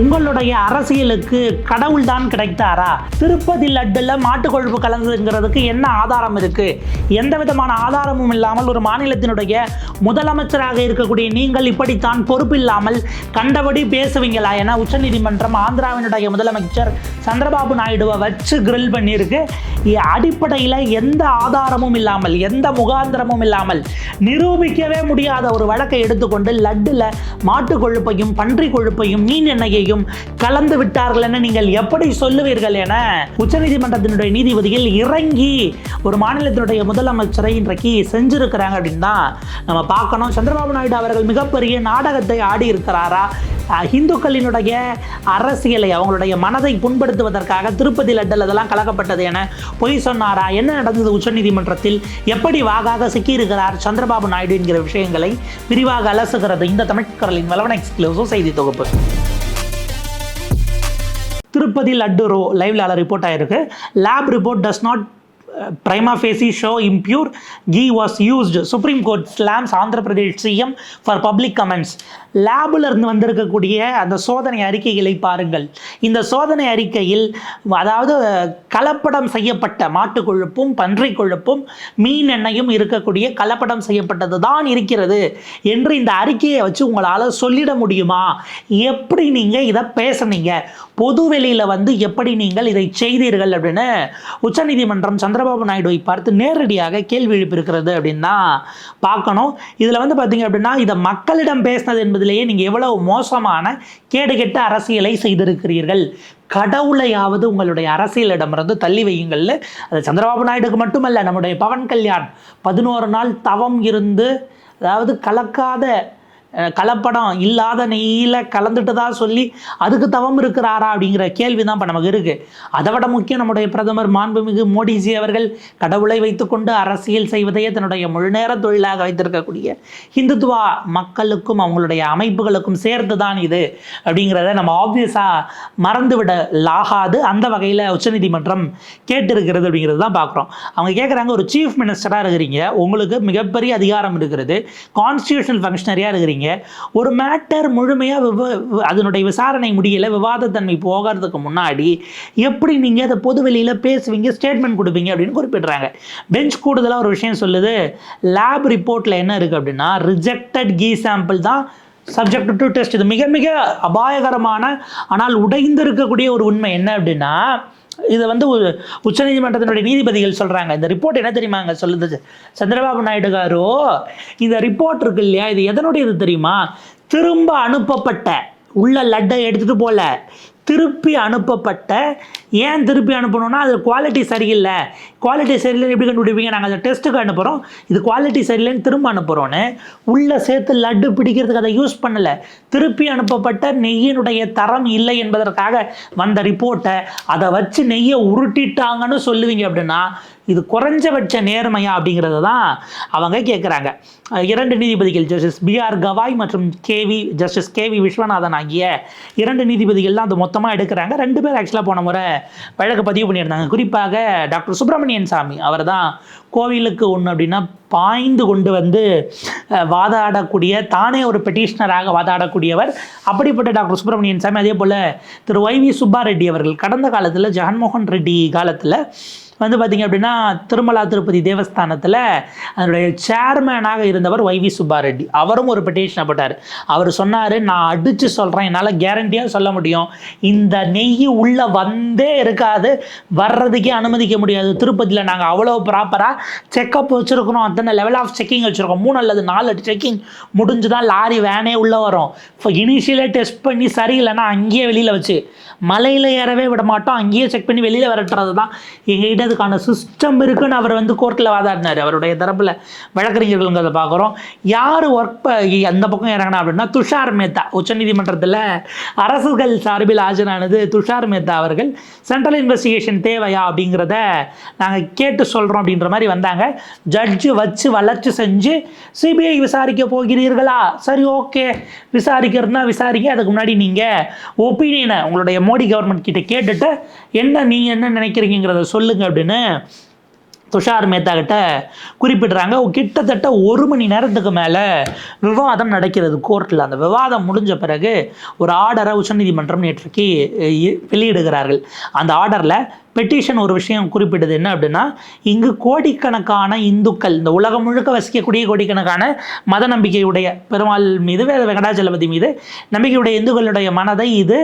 உங்களுடைய அரசியலுக்கு கடவுள் தான் கிடைத்தாரா? திருப்பதி லட்டுல மாட்டு கொழுப்பு என்ன ஆதாரம் இருக்கு? எந்த விதமான ஆதாரமும் இல்லாமல் ஒரு மாநிலத்தினுடைய முதலமைச்சராக இருக்கக்கூடிய நீங்கள் இப்படித்தான் பொறுப்பில்லாமல் கண்டபடி பேசுவீங்களா என உச்சநீதிமன்றம் ஆந்திராவினுடைய முதலமைச்சர் சந்திரபாபு நாயுடுவை வச்சு கிரில் பண்ணியிருக்கு. அடிப்படையில் எந்த ஆதாரமும் இல்லாமல் எந்த முகாந்திரமும் இல்லாமல் நிரூபிக்கவே முடியாத ஒரு வழக்கை எடுத்துக்கொண்டு லட்டுல மாட்டு கொழுப்பையும் பன்றி கொழுப்பையும் மீன் எண்ணெயையும் கலந்து விட்டார்கள் என நீங்கள் எப்படி சொல்லுவீர்கள் என உச்சநீதிமன்றத்தினுடைய நீதிபதிகள் இறங்கி ஒரு மாநிலத்தினுடைய முதலமைச்சரை இன்றைக்கு செஞ்சிருக்கிறாங்க அப்படின்னு தான் நம்ம பார்க்கணும். சந்திரபாபு நாயுடு அவர்கள் மிகப்பெரிய நாடகத்தை ஆடி இருக்கிறாரா இந்துக்களினுடைய அரசியலை அவங்களுடைய மனதை புண்படுத்துவதற்காக திருப்பதி லட்டல் அதெல்லாம் கலக்கப்பட்டது என பொய் சொன்னாரா? என்ன நடந்தது உச்சநீதிமன்றத்தில்? எப்படி வாகாக சிக்கியிருக்கிறார் சந்திரபாபு நாயுடு என்கிற விஷயங்களை விரிவாக அலசுகிறது இந்த தமிழ்கரலின் வளவன எக்ஸ்க்ளூசிவ் செய்தி தொகுப்பு. திருப்பதி லட்டு ரோ லைவ்ல ரிப்போர்ட் ஆயிருக்கு. Lab report does not prima facie show impure ghee was used supreme court slams Andhra Pradesh CM for public comments லேபில் இருந்து வந்திருக்கக்கூடிய அந்த சோதனை அறிக்கைகளை பாருங்கள். இந்த சோதனை அறிக்கையில் அதாவது கலப்படம் செய்யப்பட்ட மாட்டு கொழுப்பும் பன்றி கொழுப்பும் மீன் எண்ணெயும் இருக்கக்கூடிய கலப்படம் செய்யப்பட்டது தான் இருக்கிறது என்று இந்த அறிக்கையை வச்சு உங்களால் சொல்லிட முடியுமா? எப்படி நீங்கள் இதை பேசுனீங்க? பொது வெளியில் வந்து எப்படி நீங்கள் இதை செய்தீர்கள் அப்படின்னு உச்சநீதிமன்றம் சந்திரபாபு நாயுடுவை பார்த்து நேரடியாக கேள்வி எழுப்பியிருக்கிறது அப்படின்னா பார்க்கணும். இதில் வந்து பார்த்தீங்க அப்படின்னா இதை மக்களிடம் பேசினது என்பதிலேயே நீங்கள் எவ்வளவு மோசமான கேடுகெட்ட அரசியலை செய்திருக்கிறீர்கள். கடவுளையாவது உங்களுடைய அரசியலிடமிருந்து தள்ளி வையுங்கள்ல. அது சந்திரபாபு நாயுடுக்கு மட்டுமல்ல நம்முடைய பவன் கல்யாண். பதினோரு நாள் தவம் இருந்து அதாவது கலக்காத கலப்படம் இல்லாத நெய்யில் கலந்துட்டு தான் சொல்லி அதுக்கு தவம் இருக்கிறாரா அப்படிங்கிற கேள்வி தான் இப்போ நமக்கு இருக்குது அதை விட முக்கியம் நம்முடைய பிரதமர் மாண்புமிகு மோடிஜி அவர்கள் கடவுளை வைத்துக்கொண்டு அரசியல் செய்வதையே தன்னுடைய முழுநேர தொழிலாக வைத்திருக்கக்கூடிய இந்துத்துவா மக்களுக்கும் அவங்களுடைய அமைப்புகளுக்கும் சேர்த்து தான் இது அப்படிங்கிறத நம்ம ஆப்வியஸாக மறந்துவிட லாகாது. அந்த வகையில் உச்சநீதிமன்றம் கேட்டிருக்கிறது அப்படிங்கிறது தான் பார்க்குறோம். அவங்க கேட்குறாங்க ஒரு சீஃப் மினிஸ்டராக இருக்கிறீங்க. உங்களுக்கு மிகப்பெரிய அதிகாரம் இருக்கிறது. கான்ஸ்டியூஷனல் ஃபங்க்ஷனரியாக இருக்கிறீங்க. ஒரு மேட்டர் முழுமையாக விவ அதனுடைய விசாரணை முடியல விவாதத்தன்மை போகிறதுக்கு முன்னாடி எப்படி நீங்கள் அதை பொது வெளியில் பேசுவீங்க ஸ்டேட்மெண்ட் கொடுப்பீங்க அப்படின்னு குறிப்பிடுறாங்க. பெஞ்ச் கூடுதலாக ஒரு விஷயம் சொல்லுது. லேப் ரிப்போர்ட்டில் என்ன இருக்குது அப்படின்னா ரிஜெக்டட் கீ சாம்பிள் தான் சப்ஜெக்ட் டு டெஸ்ட் இது மிக மிக அபாயகரமான ஆனால் உடைந்திருக்கக்கூடிய ஒரு உண்மை என்ன அப்படின்னா இதை வந்து உச்சநீதிமன்றத்தினுடைய நீதிபதிகள் சொல்கிறாங்க இந்த ரிப்போர்ட் என்ன தெரியுமாங்க சொல்லுது? சந்திரபாபு நாயுடு காரோ இந்த ரிப்போர்ட் இருக்கு இல்லையா? இது எதனுடையது தெரியுமா? திரும்ப அனுப்பப்பட்ட உள்ள லட்டை எடுத்துகிட்டு போல. திருப்பி அனுப்பப்பட்ட ஏன் திருப்பி அனுப்பணும்னா அது குவாலிட்டி சரியில்லை. குவாலிட்டி சரியில்லைன்னு எப்படி கண்டுபிடிப்பீங்க? நாங்கள் அதை டெஸ்ட்டுக்கு அனுப்புகிறோம் இது குவாலிட்டி சரியில்லைன்னு திரும்ப அனுப்புகிறோன்னு உள்ளே சேர்த்து லட்டு பிடிக்கிறதுக்கு அதை யூஸ் பண்ணலை. திருப்பி அனுப்பப்பட்ட நெய்யினுடைய தரம் இல்லை என்பதற்காக வந்த ரிப்போர்ட்டை அதை வச்சு நெய்யை உருட்டிட்டாங்கன்னு சொல்லுவீங்க அப்படின்னா இது குறைஞ்சபட்ச நேர்மையா அப்படிங்கிறத தான் அவங்க கேட்குறாங்க இரண்டு நீதிபதிகள் ஜஸ்டிஸ் பிஆர் கவாய் மற்றும் கேவி ஜஸ்டிஸ் கேவி விஸ்வநாதன் ஆகிய இரண்டு நீதிபதிகள் தான் அது மொத்தமாக எடுக்கிறாங்க. ரெண்டு பேர் ஆக்சுவலாக போன முறை வழக்கு பதிவு பண்ணியிருந்தாங்க. குறிப்பாக டாக்டர் சுப்பிரமணியன் சாமி அவர் தான் கோவிலுக்கு ஒன்று அப்படின்னா பாய்ந்து கொண்டு வந்து வாதாடக்கூடிய தானே ஒரு பெட்டிஷனராக வாதாடக்கூடியவர். அப்படிப்பட்ட டாக்டர் சுப்பிரமணியன் சாமி அதே போல் திரு ஒய் வி சுப்பாரெட்டி அவர்கள் கடந்த காலத்தில் ஜெகன்மோகன் ரெட்டி காலத்தில் வந்து பார்த்திங்க அப்படின்னா திருமலா திருப்பதி தேவஸ்தானத்தில் அதனுடைய சேர்மேனாக இருந்தவர் ஒய் வி சுப்பாரெட்டி அவரும் ஒரு பெட்டிஷனை போட்டார். அவர் சொன்னார் நான் அடித்து சொல்கிறேன் என்னால் கேரண்டியாக சொல்ல முடியும். இந்த நெய் உள்ளே வந்தே இருக்காது. வர்றதுக்கே அனுமதிக்க முடியாது. திருப்பதியில் நாங்கள் அவ்வளோ ப்ராப்பராக செக்கப் வச்சுருக்கிறோம். அத்தனை லெவல் ஆஃப் செக்கிங் வச்சுருக்கோம். மூணு அல்லது நாலு செக்கிங் முடிஞ்சு தான் லாரி வேனே உள்ளே வரும். இப்போ இனிஷியலாக டெஸ்ட் பண்ணி சரியில்லைன்னா அங்கேயே வெளியில் வச்சு மலையில் ஏறவே விட மாட்டோம் அங்கேயே செக் பண்ணி வெளியில் விரட்டுறது தான் எங்ககிட்ட பண்ணதுக்கான சிஸ்டம் இருக்குன்னு அவர் வந்து கோர்ட்டில் வாதாடினார். அவருடைய தரப்பில் வழக்கறிஞர்களுங்கிறத பார்க்குறோம். யார் ஒர்க் அந்த பக்கம் இறங்கினா அப்படின்னா துஷார் மேத்தா. உச்சநீதிமன்றத்தில் அரசுகள் சார்பில் ஆஜரானது துஷார் மேத்தா அவர்கள். சென்ட்ரல் இன்வெஸ்டிகேஷன் தேவையா அப்படிங்கிறத நாங்கள் கேட்டு சொல்கிறோம் அப்படின்ற மாதிரி வந்தாங்க. ஜட்ஜு வச்சு வளர்ச்சி செஞ்சு சிபிஐ விசாரிக்க போகிறீர்களா? சரி ஓகே விசாரிக்கிறதுனா விசாரிங்க. அதுக்கு முன்னாடி நீங்கள் ஒப்பீனியனை உங்களுடைய மோடி கவர்மெண்ட் கிட்ட கேட்டுட்டு என்ன நீங்கள் என்ன நினைக்கிறீங்கிறத சொல்லுங்க அப்படின்னு துஷார் மேத்தா கிட்ட குறிப்பிடுறாங்க. கிட்டத்தட்ட ஒரு மணி நேரத்துக்கு மேலே விவாதம் நடக்கிறது கோர்ட்டில் அந்த விவாதம் முடிஞ்ச பிறகு ஒரு ஆர்டரை உச்சநீதிமன்றம் நேற்றுக்கு இ- வெளியிடுகிறார்கள். அந்த ஆர்டரில் பெட்டிஷன் ஒரு விஷயம் குறிப்பிடுது என்ன அப்படின்னா இங்கு கோடிக்கணக்கான இந்துக்கள் இந்த உலகம் முழுக்க வசிக்கக்கூடிய கோடிக்கணக்கான மத நம்பிக்கையுடைய பெருமாள் மீது வேத வெங்கடாச்சலபதி மீது நம்பிக்கையுடைய இந்துக்களுடைய மனதை இது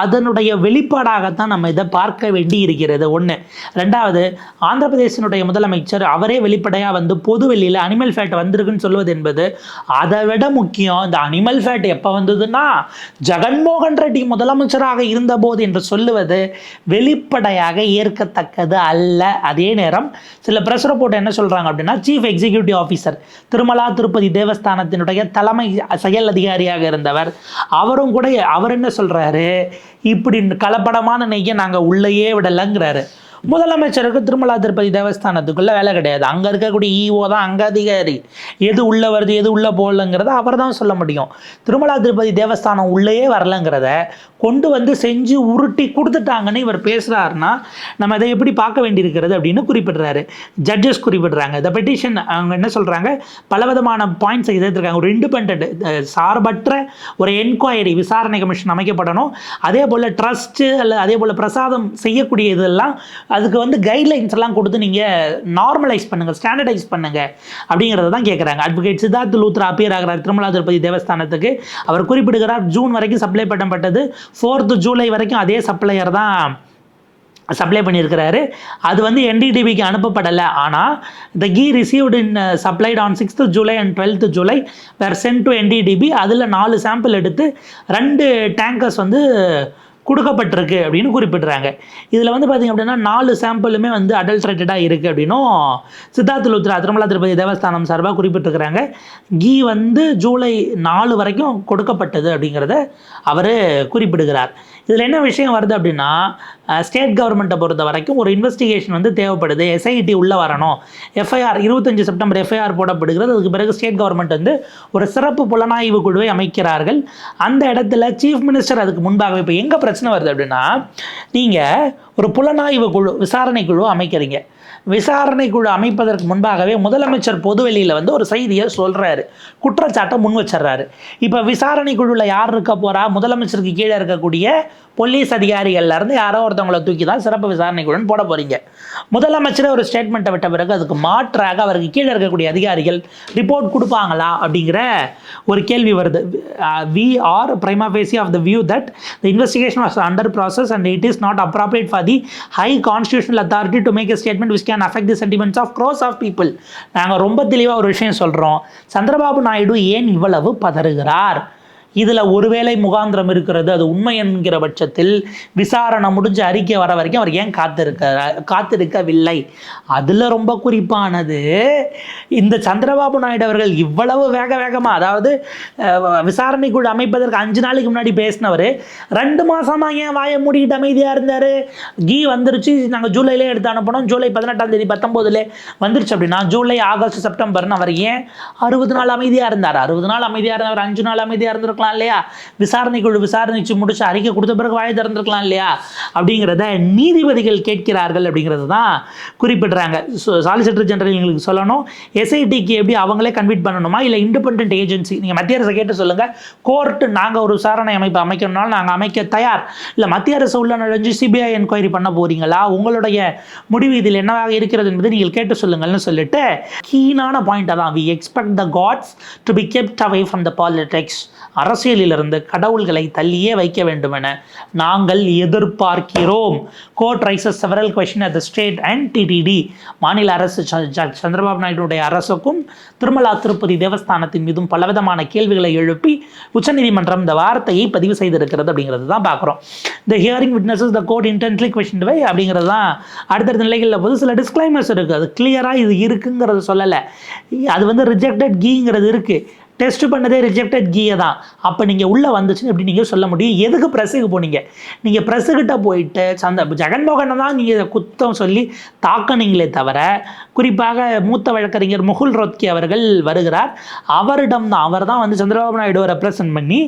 அதனுடைய வெளிப்பாடாகத்தான் நம்ம இதை பார்க்க வேண்டி இருக்கிறது. ஒன்று ரெண்டாவது ஆந்திர பிரதேசனுடைய முதலமைச்சர் அவரே வெளிப்படையாக வந்து பொது வெளியில் அனிமல் ஃபேட் வந்திருக்குன்னு சொல்வது என்பது அதை விட முக்கியம். இந்த அனிமல் ஃபேட் எப்போ வந்ததுன்னா ஜெகன்மோகன் ரெட்டி முதலமைச்சராக இருந்தபோது என்று சொல்லுவது வெளிப்படையாக ஏற்கத்தக்கது அல்ல. அதே நேரம் சில ப்ரெஸ் போட்டு என்ன சொல்கிறாங்க அப்படின்னா chief executive officer Tirumala Tirupati தேவஸ்தானத்தினுடைய தலைமை செயல் அதிகாரியாக இருந்தவர். அவரும் கூட அவர் என்ன சொல்கிறாரு இப்படி கலப்படமான நெய்யை நாங்கள் உள்ளேயே விடலைங்கிறாரு. முதலமைச்சருக்கு திருமலா திருப்பதி தேவஸ்தானத்துக்குள்ளே வேலை கிடையாது. அங்கே இருக்கக்கூடிய ஈஓ தான் அங்கே அதிகாரி. எது உள்ளே வருது எது உள்ளே போகலங்கிறத அவர் தான் சொல்ல முடியும். திருமலா திருப்பதி தேவஸ்தானம் உள்ளேயே வரலங்கிறத கொண்டு வந்து செஞ்சு உருட்டி கொடுத்துட்டாங்கன்னு இவர் பேசுகிறாருன்னா நம்ம அதை எப்படி பார்க்க வேண்டியிருக்கிறது அப்படின்னு குறிப்பிடுறாரு. ஜட்ஜஸ் குறிப்பிடுறாங்க. இந்த பெட்டிஷன் அவங்க என்ன சொல்கிறாங்க பலவிதமான பாயிண்ட்ஸ் எதிர்த்திருக்காங்க ஒரு இண்டிபெண்ட் சார்பற்ற ஒரு என்கொயரி விசாரணை கமிஷன் அமைக்கப்படணும். அதே போல் ட்ரஸ்ட்டு அல்ல அதே போல் பிரசாதம் செய்யக்கூடிய இதெல்லாம் அதுக்கு வந்து கைட்லைன்ஸ் எல்லாம் கொடுத்து நீங்கள் நார்மலைஸ் பண்ணுங்கள் ஸ்டாண்டர்டைஸ் பண்ணுங்கள் அப்படிங்கிறத தான் கேட்குறாங்க அட்வொகேட் சித்தார்த் லூத்ரா அப்பியர் ஆகிறார் திருமலா திருப்பதி தேவஸ்தானத்துக்கு. அவர் குறிப்பிடுகிறார் ஜூன் வரைக்கும் சப்ளை பண்ணப்பட்டது ஃபோர்த்து ஜூலை வரைக்கும் அதே சப்ளையர் தான் சப்ளை பண்ணியிருக்கிறாரு. அது வந்து என்டிடிபிக்கு அனுப்பப்படலை. ஆனால் the ghee received in supplied on sixth July and twelfth July were sent to NDDB அதில் நாலு சாம்பிள் எடுத்து ரெண்டு டேங்கர்ஸ் வந்து கொடுக்கப்பட்டிருக்கு அப்படின்னு குறிப்பிடுறாங்க. இதில் வந்து பார்த்திங்க அப்படின்னா நாலு சாம்பிளுமே வந்து அடல்ட்ரேட்டடாக இருக்குது அப்படின்னும் சித்தார்த்த லுத்ரா திருமலா திருப்பதி தேவஸ்தானம் சார்பாக குறிப்பிட்டிருக்கிறாங்க. கீ வந்து ஜூலை நாலு வரைக்கும் கொடுக்கப்பட்டது அப்படிங்கிறத அவர் குறிப்பிடுகிறார். இதில் என்ன விஷயம் வருது அப்படின்னா ஸ்டேட் கவர்மெண்ட்டை பொறுத்த வரைக்கும் ஒரு இன்வெஸ்டிகேஷன் வந்து தேவைப்படுது. எஸ்ஐடி உள்ளே வரணும். எஃப்ஐஆர் இருபத்தஞ்சு செப்டம்பர் எஃப்ஐஆர் போடப்படுகிறது. அதுக்கு பிறகு ஸ்டேட் கவர்மெண்ட் வந்து ஒரு சிறப்பு புலனாய்வு குழுவை அமைக்கிறார்கள். அந்த இடத்துல சீஃப் மினிஸ்டர் அதுக்கு முன்பாகவே இப்போ எங்கே பிரச்சனை வருது அப்படின்னா நீங்கள் ஒரு புலனாய்வு குழு விசாரணை குழு அமைக்கிறீங்க. விசாரணை குழு அமைப்பதற்கு முன்பாகவே முதலமைச்சர் பொதுவெளியில் வந்து ஒரு செய்தியை சொல்கிறாரு குற்றச்சாட்டை முன் வச்சிடுறாரு. இப்போ விசாரணை குழுவில் யார் இருக்க போகிறா முதலமைச்சருக்கு கீழே இருக்கக்கூடிய போலீஸ் அதிகாரிகள்லேருந்து யாரோ ஒருத்தவங்களை தூக்கி தான் சிறப்பு விசாரணை குழுன்னு போட போகிறீங்க முதலமைச்சரே ஒரு ஸ்டேட்மெண்ட்டை விட்ட பிறகு அதுக்கு மாற்றாக அவருக்கு கீழே இருக்கக்கூடிய அதிகாரிகள் ரிப்போர்ட் கொடுப்பாங்களா அப்படிங்கிற ஒரு கேள்வி வருது. We are prima facie of the view that the investigation was under process and it is not appropriate for the high constitutional authority to make a statement which can affect the sentiments of crores of people நாங்கள் ரொம்ப தெளிவாக ஒரு விஷயம் சொல்கிறோம் சந்திரபாபு நாயுடு ஏன் இவ்வளவு பதறுகிறார்? இதில் ஒருவேளை முகாந்திரம் இருக்கிறது அது உண்மை என்கிற பட்சத்தில் விசாரணை முடிஞ்சு அறிக்கை வர வரைக்கும் அவர் ஏன் காத்திருக்க காத்திருக்கவில்லை? அதில் ரொம்ப குறிப்பானது இந்த சந்திரபாபு நாயுடு அவர்கள் இவ்வளவு வேக வேகமாக அதாவது விசாரணைக்குழு அமைப்பதற்கு அஞ்சு நாளைக்கு முன்னாடி பேசினவர் ரெண்டு மாதமாக ஏன் வாயை மூடிக்கிட்டு அமைதியாக இருந்தார்? கீ வந்துருச்சு நாங்கள் ஜூலையிலே எடுத்து அனுப்பணும் ஜூலை பதினெட்டாம் தேதி பத்தொம்போதுல வந்துருச்சு அப்படின்னா ஜூலை ஆகஸ்ட் செப்டம்பர்னு அவர் ஏன் அறுபது நாள் அமைதியாக இருந்தார்? அறுபது நாள் அமைதியாக இருந்தவர் அஞ்சு நாள் அமைதியாக இருந்திருக்கலாம். இல்லையா? விசாரணை குழு விசாரணைச்சு முடிச்சு அறிக்கை கொடுத்த பிறகு வாயை திறந்திருக்கலாம் இல்லையா? அப்படிங்கிறத நீதிபதிகள் கேட்கிறார்கள் அப்படிங்கிறது தான் குறிப்பிடுறாங்க. சாலிசிட்டர் ஜெனரல் எங்களுக்கு சொல்லணும். எஸ்ஐடிக்கு எப்படி அவங்களே கன்வீட் பண்ணணுமா? இல்லை இண்டிபெண்ட் ஏஜென்சி நீங்கள் மத்திய அரசை கேட்டு சொல்லுங்கள் கோர்ட்டு நாங்கள் ஒரு விசாரணை அமைப்பு அமைக்கணும்னாலும் நாங்கள் அமைக்க தயார். இல்லை மத்திய அரசு உள்ள நுழைஞ்சு சிபிஐ என்கொயரி பண்ண போறீங்களா? உங்களுடைய முடிவு இதில் என்னவாக இருக்கிறது என்பதை நீங்கள் கேட்டு சொல்லுங்கள்னு சொல்லிட்டு கீனான பாயிண்ட் தான் we expect the gods to be kept away from the politics அரசு அரசியலிலிருந்து கடவுள்களை தள்ளியே வைக்க வேண்டும் என நாங்கள் எதிர்பார்க்கிறோம். Court raises several question at the state and TTD மாநில அரசு ச- சந்திரபாபு நாயுடுடைய அரசுக்கும் திருமலா திருப்பதி தேவஸ்தானத்தின் மீதும் பலவிதமான கேள்விகளை எழுப்பி உச்சநீதிமன்றம் இந்த வார்த்தையை பதிவு செய்திருக்கிறது அப்படிங்கிறது தான் பார்க்குறோம். The hearing witnesses the court intently question why அப்படிங்கிறது தான் அடுத்தடுத்த நிலைகளில் போது சில டிஸ்க்ளைமர்ஸ் இருக்குது அது கிளியராக இது இருக்குங்கிறது சொல்லலை. அது வந்து ரிஜெக்டட் கீங்கிறது இருக்குது டெஸ்ட் பண்ணதே ரிஜெக்டட் கீயை தான். அப்போ நீங்கள் உள்ளே வந்துச்சுன்னு எப்படி நீங்கள் சொல்ல முடியும்? எதுக்கு ப்ரெஸ்ஸுக்கு போனீங்க? நீங்கள் ப்ரெஸ்ஸுக்கிட்ட போயிட்டு சந்த ஜெகன்மோகனை தான் நீங்கள் குத்தம் சொல்லி தாக்குனீங்களே தவிர குறிப்பாக மூத்த வழக்கறிஞர் முகுல் ரோத்கி அவர்கள் வருகிறார். அவரிடம் தான் அவர் தான் வந்து சந்திரபாபு நாயுடுவை ரெப்ரசன்ட் பண்ணி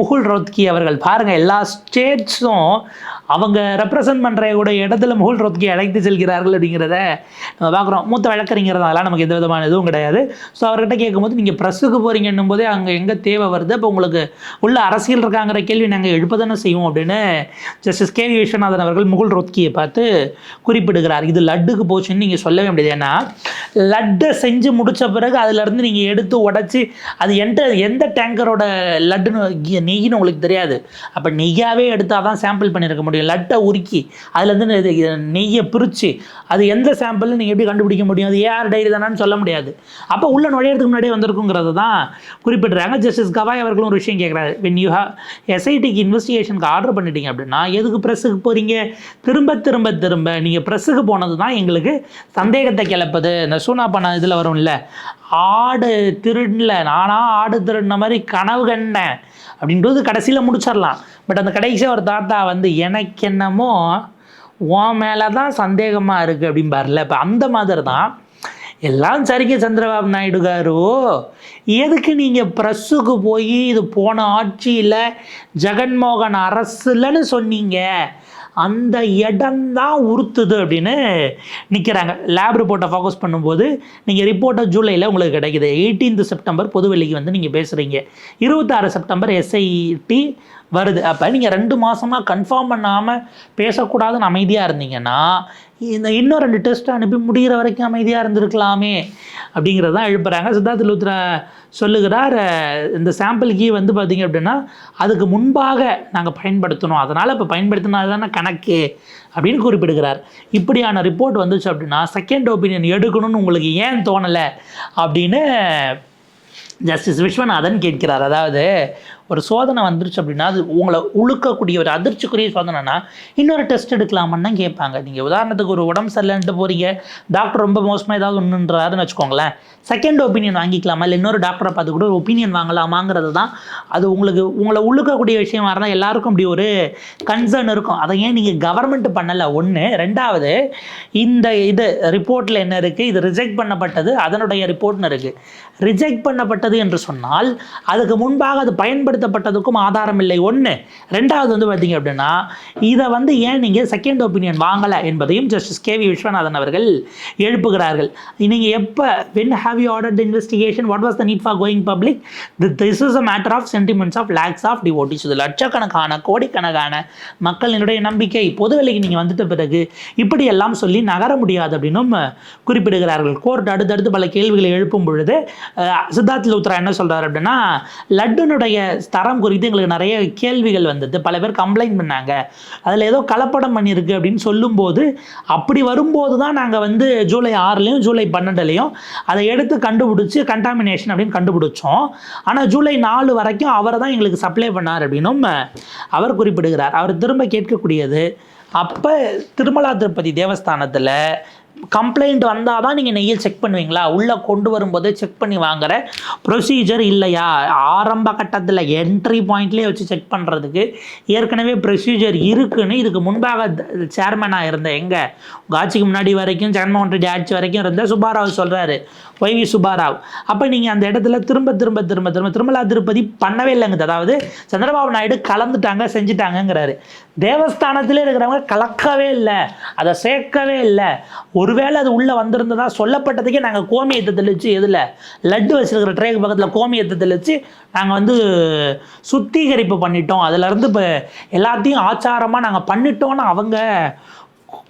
முகுல் ரோத்கி அவர்கள் பாருங்கள் எல்லா ஸ்டேட்ஸும் அவங்க ரெப்ரசன்ட் பண்ணுற கூட இடத்துல முகுல் ரோத்கி அழைத்து செல்கிறார்கள் அப்படிங்கிறத நம்ம பார்க்குறோம். மூத்த வழக்கறிஞர் தான் அதெல்லாம் நமக்கு எந்த விதமான இதுவும் கிடையாது. ஸோ அவர்கிட்ட கேட்கும்போது நீங்கள் ப்ரெஸ்ஸுக்கு போகிறீங்கன்னும் என்னும்போதே அங்கே எங்கே தேவை வருது? அப்போ உங்களுக்கு உள்ள அரசியல் இருக்காங்கிற கேள்வி நாங்கள் எழுப்பதானே செய்வோம் அப்படின்னு ஜஸ்டிஸ் கே வி விஸ்வநாதன் அவர்கள் முகுல் ரொத்கியை பார்த்து குறிப்பிடுகிறார். இது லட்டுக்கு போச்சுன்னு நீங்கள் சொல்லவே முடியாது. ஏன்னா லட்டை செஞ்சு முடித்த பிறகு அதுலேருந்து நீங்கள் எடுத்து உடச்சி அது எந்த எந்த டேங்கரோட லட்டுன்னு நெய்யின்னு உங்களுக்கு தெரியாது. அப்போ நெய்யாவே எடுத்தால் தான் சாம்பிள் பண்ணியிருக்க முடியும். லட்டை உருக்கி அதுலேருந்து இது- நெய்யை பிரித்து அது எந்த சாம்பிள்னு நீங்கள் எப்படி கண்டுபிடிக்க முடியும்? அது ஏஆர் டைரி தானான்னு சொல்ல முடியாது. அப்போ உள்ள நுழையிறதுக்கு முன்னாடியே வந்திருக்குங்கிறது தான் குறிப்பிடுறாங்க. ஜஸ்டிஸ் கவாய் அவர்களும் ஒரு விஷயம் கேட்குறாரு வென் யூ ஹா எஸ்ஐடிக்கு இன்வெஸ்டிகேஷனுக்கு ஆர்டர் பண்ணிட்டீங்க அப்படின்னா எதுக்கு ப்ரெஸ்ஸுக்கு போகிறீங்க திரும்ப திரும்ப திரும்ப நீங்கள் ப்ரெஸ்ஸுக்கு போனது தான் எங்களுக்கு சந்தேகத்தை கிளப்புது. இந்த சூனா பண்ண இதில் வரும்ல. ஆடு திருடல நானா ஆடு திருடின மாதிரி கனவு கண்டேன் அப்படின்றது கடைசியில் முடிச்சிடலாம். பட் அந்த கடைசியாக ஒரு தாத்தா வந்து எனக்கு என்னமோ உன் மேலே தான் சந்தேகமாக இருக்குது அப்படிம்பார்ல இப்போ அந்த மாதிரி தான் எல்லாம் சரிங்க சந்திரபாபு நாயுடு காரு. எதுக்கு நீங்கள் ப்ரெஸ்ஸுக்கு போய் இது போன ஆட்சியில் ஜெகன்மோகன் அரசுலன்னு சொன்னீங்க? அந்த இடம்தான் உறுத்துது அப்படின்னு நிற்கிறாங்க லேப் ரிப்போர்ட்டை ஃபோக்கஸ் பண்ணும்போது நீங்கள் ரிப்போர்ட்டை ஜூலையில் உங்களுக்கு கிடைக்கிது. எயிட்டீன்த் செப்டம்பர் பொதுவெளிக்கு வந்து நீங்கள் பேசுகிறீங்க இருபத்தாறு செப்டம்பர் எஸ்ஐடி வருது. அப்போ நீங்கள் ரெண்டு மாதமாக கன்ஃபார்ம் பண்ணாமல் பேசக்கூடாதுன்னு அமைதியாக இருந்தீங்கன்னா இந்த இன்னும் ரெண்டு டெஸ்ட் அனுப்பி முடிகிற வரைக்கும் அமைதியாக இருந்திருக்கலாமே அப்படிங்கிறது தான் எழுப்புறாங்க. சித்தார்த் லூத்ரா சொல்லுகிறார் இந்த சாம்பிள் கீ வந்து பார்த்தீங்க அப்படின்னா அதுக்கு முன்பாக நாங்கள் பயன்படுத்தணும். அதனால் இப்போ பயன்படுத்தினால தானே கணக்கு அப்படின்னு குறிப்பிடுகிறார். இப்படியான ரிப்போர்ட் வந்துச்சு அப்படின்னா செகண்ட் ஒப்பீனியன் எடுக்கணும்னு உங்களுக்கு ஏன் தோணலை அப்படின்னு ஜஸ்டிஸ் விஸ்வநாதன் கேட்கிறார். அதாவது ஒரு சோதனை வந்துருச்சு அப்படின்னா அது உங்களை உழுக்கக்கூடிய ஒரு அதிர்ச்சிக்குரிய சோதனைனா இன்னொரு டெஸ்ட் எடுக்கலாமான்னு கேட்பாங்க. நீங்கள் உதாரணத்துக்கு ஒரு உடம்பு சரியில்லைன்ட்டு போகிறீங்க டாக்டர் ரொம்ப மோசமாக ஏதாவது ஒன்றுன்றாருன்னு வச்சுக்கோங்களேன். செகண்ட் ஒப்பீனியன் வாங்கிக்கலாமா? இல்லை இன்னொரு டாக்டரை பார்த்து கூட ஒரு ஒப்பீனியன் வாங்கலாமாங்கிறது தான் அது உங்களுக்கு உங்களை உழுக்கக்கூடிய விஷயமா இருந்தால் எல்லாருக்கும் இப்படி ஒரு கன்சர்ன் இருக்கும். அதை ஏன் நீங்கள் கவர்மெண்ட் பண்ணலை? ஒன்று ரெண்டாவது இந்த இது ரிப்போர்ட்டில் என்ன இருக்குது இது ரிஜெக்ட் பண்ணப்பட்டது. அதனுடைய ரிப்போர்ட்னு இருக்குது ரிஜெக்ட் பண்ணப்பட்ட பயன்படுத்தப்பட்டது என்று சொன்னால் அதுக்கு முன்பாக அது பயன்படுத்தப்பட்டதுக்கும் ஆதாரம் இல்லை. ஒன்று ரெண்டாவது வந்து பார்த்தீங்க அப்படின்னா இதை வந்து ஏன் நீங்கள் செகண்ட் ஒப்பீனியன் வாங்கலை என்பதையும் ஜஸ்டிஸ் கே வி விஸ்வநாதன் அவர்கள் எழுப்புகிறார்கள். நீங்கள் எப்போ when have you order investigation what was the need for going public this is a matter of sentiments of lakhs of devotees இது லட்சக்கணக்கான கோடிக்கணக்கான மக்களினுடைய நம்பிக்கை. பொதுவெளிக்கு நீங்கள் வந்துட்ட பிறகு இப்படியெல்லாம் சொல்லி நகர முடியாது அப்படின்னும் குறிப்பிடுகிறார்கள். கோர்ட் அடுத்தடுத்து பல கேள்விகளை எழுப்பும் பொழுது அஹ், சித்தார்த் என்ன சொல்கிறார் அப்படின்னா லட்டுனுடைய தரம் குறித்து எங்களுக்கு நிறைய கேள்விகள் வந்தது. பல பேர் கம்ப்ளைண்ட் பண்ணாங்க. அதில் ஏதோ கலப்படம் பண்ணியிருக்கு அப்படின்னு சொல்லும்போது அப்படி வரும்போது தான் நாங்கள் வந்து ஜூலை ஆறுலையும் ஜூலை பன்னெண்டுலேயும் அதை எடுத்து கண்டுபிடிச்சி கண்டாமினேஷன் அப்படின்னு கண்டுபிடிச்சோம். ஆனால் ஜூலை நாலு வரைக்கும் அவர் தான் எங்களுக்கு சப்ளை பண்ணார் அப்படின்னும் அவர் குறிப்பிடுகிறார். அவர் திரும்ப கேட்கக்கூடியது அப்போ திருமலா திருப்பதி தேவஸ்தானத்தில் கம்ப்ளைண்ட் வந்தால் தான் நீங்கள் நெய்யை செக் பண்ணுவீங்களா? உள்ளே கொண்டு வரும்போது செக் பண்ணி வாங்குற ப்ரொசீஜர் இல்லையா? ஆரம்ப கட்டத்தில் என்ட்ரி பாயிண்ட்லேயே வச்சு செக் பண்ணுறதுக்கு ஏற்கனவே ப்ரொசீஜர் இருக்குன்னு இதுக்கு முன்பாக சேர்மனாக இருந்தேன் எங்கே? காட்சிக்கு முன்னாடி வரைக்கும் ஜெகன்மோகன் ரெட்டி ஆட்சி வரைக்கும் இருந்த சுப்பாராவ் சொல்கிறாரு ஒய்வி சுப்பாராவ். அப்போ நீங்கள் அந்த இடத்துல திரும்ப திரும்ப திரும்ப திரும்ப திருமலா திருப்பதி பண்ணவே இல்லைங்க. அதாவது சந்திரபாபு நாயுடு கலந்துட்டாங்க செஞ்சுட்டாங்கங்கிறாரு. தேவஸ்தானத்திலே இருக்கிறவங்க கலக்கவே இல்லை அதை சேர்க்கவே இல்லை. ஒருவேளை அது உள்ளே வந்திருந்ததா சொல்லப்பட்டதுக்கே நாங்கள் கோமியத்தை தெளித்து எதில்? லட்டு வச்சிருக்கிற ட்ரேக்கு பக்கத்தில் கோமியத்தை தெளித்து நாங்கள் வந்து சுத்திகரிப்பு பண்ணிட்டோம். அதுலேருந்து இப்போ எல்லாத்தையும் ஆச்சாரமாக நாங்கள் பண்ணிட்டோன்னு அவங்க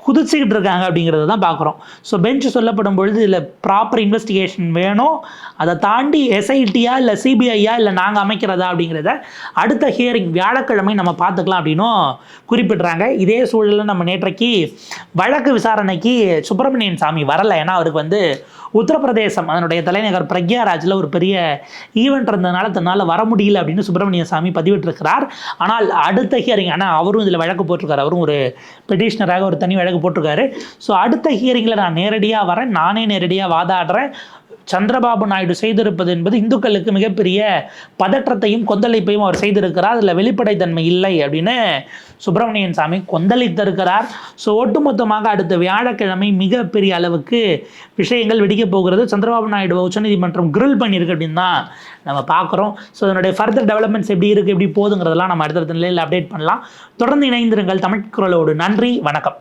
குதிச்சுக்கிட்டு இருக்காங்க அப்படிங்கிறத தான் பார்க்குறோம். ஸோ பெஞ்ச் சொல்லப்படும் பொழுது இதில் ப்ராப்பர் இன்வெஸ்டிகேஷன் வேணும். அதை தாண்டி எஸ்ஐடியா இல்லை சிபிஐயா இல்லை நாங்கள் அமைக்கிறதா அப்படிங்கிறத அடுத்த ஹியரிங் வியாழக்கிழமை நம்ம பார்த்துக்கலாம் அப்படின்னும் குறிப்பிட்றாங்க. இதே சூழலில் நம்ம நேற்றைக்கு வழக்கு விசாரணைக்கு சுப்பிரமணியன் சாமி வரலை. ஏன்னா அவருக்கு வந்து உத்தரப்பிரதேசம். அதனுடைய தலைநகர் பிரக்யாராஜில் ஒரு பெரிய ஈவெண்ட் இருந்ததுனால தன்னால் வர முடியல அப்படின்னு சுப்பிரமணிய சாமி பதிவிட்டிருக்கிறார். ஆனால் அடுத்த ஹியரிங் ஆனால் அவரும் இதில் வழக்கு போட்டிருக்காரு. அவரும் ஒரு பெட்டிஷனராக ஒரு தனி வழக்கு போட்டிருக்காரு. ஸோ அடுத்த ஹியரிங்கில் நான் நேரடியாக வரேன். நானே நேரடியாக வாதாடுறேன். சந்திரபாபு நாயுடு செய்திருப்பது என்பது இந்துக்களுக்கு மிகப்பெரிய பதற்றத்தையும் கொந்தளிப்பையும் அவர் செய்திருக்கிறார். அதில் வெளிப்படைத்தன்மை இல்லை அப்படின்னு சுப்பிரமணியன் சாமி கொந்தளித்திருக்கிறார். ஸோ ஒட்டுமொத்தமாக அடுத்த வியாழக்கிழமை மிகப்பெரிய அளவுக்கு விஷயங்கள் வெடிக்கப் போகிறது. சந்திரபாபு நாயுடு உச்சநீதிமன்றம் கிரில் பண்ணியிருக்கு அப்படின்னு தான் நம்ம பார்க்குறோம். ஸோ அதனுடைய ஃபர்தர் டெவலப்மெண்ட்ஸ் எப்படி இருக்குது எப்படி போகுதுங்கிறதெல்லாம் நம்ம அடுத்தடுத்த நிலையில் அப்டேட் பண்ணலாம். தொடர்ந்து இணைந்திருங்கள் தமிழ் குரலோடு. நன்றி வணக்கம்.